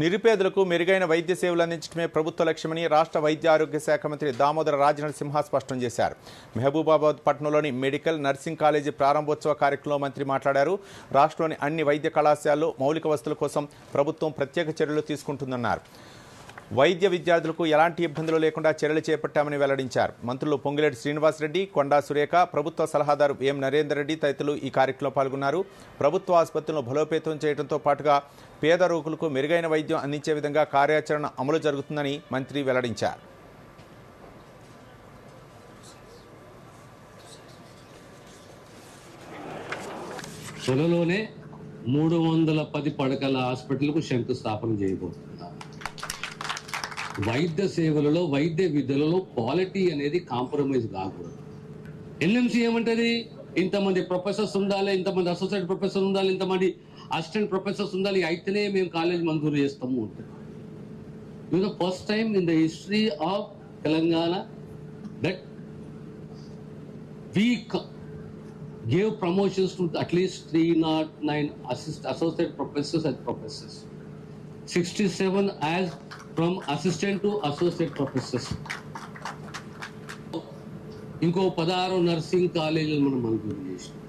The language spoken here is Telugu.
నిరుపేదలకు మెరుగైన వైద్య సేవలు అందించడమే ప్రభుత్వ లక్ష్యమని రాష్ట్ర వైద్య ఆరోగ్య శాఖ మంత్రి దామోదర రాజనరసింహ స్పష్టం చేశారు. మహబూబాబాద్ పట్టణంలోని మెడికల్ నర్సింగ్ కాలేజీ ప్రారంభోత్సవ కార్యక్రమంలో మంత్రి మాట్లాడారు. రాష్ట్రంలోని అన్ని వైద్య కళాశాలలు మౌలిక వసతుల కోసం ప్రభుత్వం ప్రత్యేక చర్యలు తీసుకుంటుందన్నారు. వైద్య విద్యార్థులకు ఎలాంటి ఇబ్బందులు లేకుండా చర్యలు చేపట్టామని వెల్లడించారు. మంత్రులు పొంగిలేటి శ్రీనివాసరెడ్డి కొండా సురేఖ ప్రభుత్వ సలహాదారు ఎం నరేందర్ రెడ్డి తదితరులు ఈ కార్యక్రమంలో పాల్గొన్నారు. ప్రభుత్వ ఆసుపత్రులను బలోపేతం చేయడంతో పాటుగా పేద రోగులకు మెరుగైన వైద్యం అందించే విధంగా కార్యాచరణ అమలు జరుగుతుందని మంత్రి వెల్లడించారు. త్వరలోనే మూడు వందల పది పడకల హాస్పిటల్కు శంకుస్థాపన చేయబోతున్నాం వైద్య సేవలలో వైద్య విద్యలలో క్వాలిటీ అనేది కాంప్రమైజ్ కాకూడదు. ఎన్ఎంసీ ఏమంటది? ఇంతమంది ప్రొఫెసర్స్ ఉండాలి ఇంతమంది అసోసియేట్ ప్రొఫెసర్ ఉండాలి ఇంతమంది అసిస్టెంట్ ప్రొఫెసర్స్ ఉండాలి అయితేనే మేము కాలేజ్ మంజూరు చేస్తాము ఉంటుంది ఇది first time in the history of Telangana that we gave promotions to at least 309 assist, associate professors and professors. 67 as from assistant to associate professors ఇంకో పదహారు నర్సింగ్ కాలేజీలు మనం మంజూరు చేసినాం.